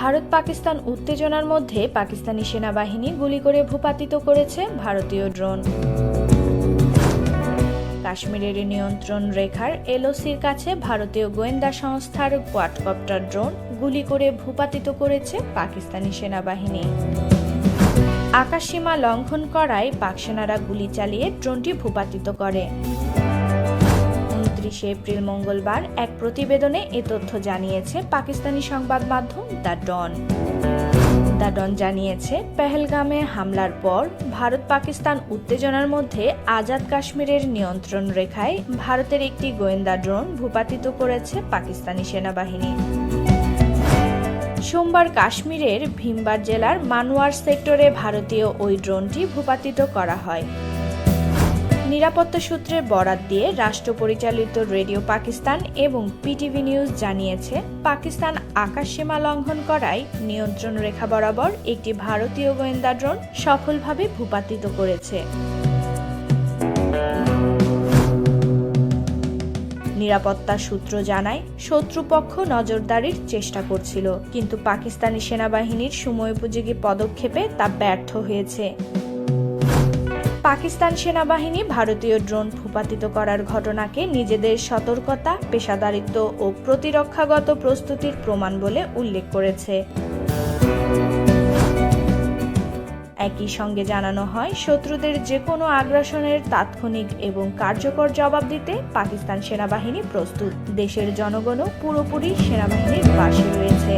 ভারত পাকিস্তান উত্তেজনার মধ্যে পাকিস্তানি সেনাবাহিনী গুলি করে ভূপাতিত করেছে ভারতীয় ড্রোন। কাশ্মীরের নিয়ন্ত্রণ রেখার এলওসির কাছে ভারতীয় গোয়েন্দা সংস্থার কোয়াডকপ্টার ড্রোন গুলি করে ভূপাতিত করেছে পাকিস্তানি সেনাবাহিনী। আকাশসীমা লঙ্ঘন করায় পাক সেনারা গুলি চালিয়ে ড্রোনটি ভূপাতিত করে। উনত্রিশে এপ্রিল মঙ্গলবার এক প্রতিবেদনে এ তথ্য জানিয়েছে পাকিস্তানি সংবাদ মাধ্যম দ্য ডন। দ্য ডন জানিয়েছে, পেহেলগামে হামলার পর ভারত পাকিস্তান উত্তেজনার মধ্যে আজাদ কাশ্মীরের নিয়ন্ত্রণ রেখায় ভারতের একটি গোয়েন্দা ড্রোন ভূপাতিত করেছে পাকিস্তানি সেনাবাহিনী। সোমবার কাশ্মীরের ভীমবার জেলার মানওয়ার সেক্টরে ভারতীয় ওই ড্রোনটি ভূপাতিত করা হয়। নিরাপত্তা সূত্রের বরাত দিয়ে রাষ্ট্র পরিচালিত রেডিও পাকিস্তান এবং পিটিভি নিউজ জানিয়েছে, পাকিস্তান আকাশসীমা লঙ্ঘন করায় নিয়ন্ত্রণ রেখা বরাবর একটি ভারতীয় গোয়েন্দা ড্রোন সফলভাবে ভূপাতিত করেছে। নিরাপত্তা সূত্র জানায়, শত্রুপক্ষ নজরদারির চেষ্টা করছিল, কিন্তু পাকিস্তানি সেনাবাহিনীর সময়োপযোগী পদক্ষেপে তা ব্যর্থ হয়েছে। পাকিস্তান সেনাবাহিনী ভারতীয় ড্রোন ভূপাতিত করার ঘটনাকে নিজেদের সতর্কতা, পেশাদারিত্ব ও প্রতিরক্ষাগত প্রস্তুতির প্রমাণ বলে উল্লেখ করেছে। একই সঙ্গে জানানো হয়, শত্রুদের যে কোনো আগ্রাসনের তাৎক্ষণিক এবং কার্যকর জবাব দিতে পাকিস্তান সেনাবাহিনী প্রস্তুত। দেশের জনগণও পুরোপুরি সেনাবাহিনীর পাশে রয়েছে।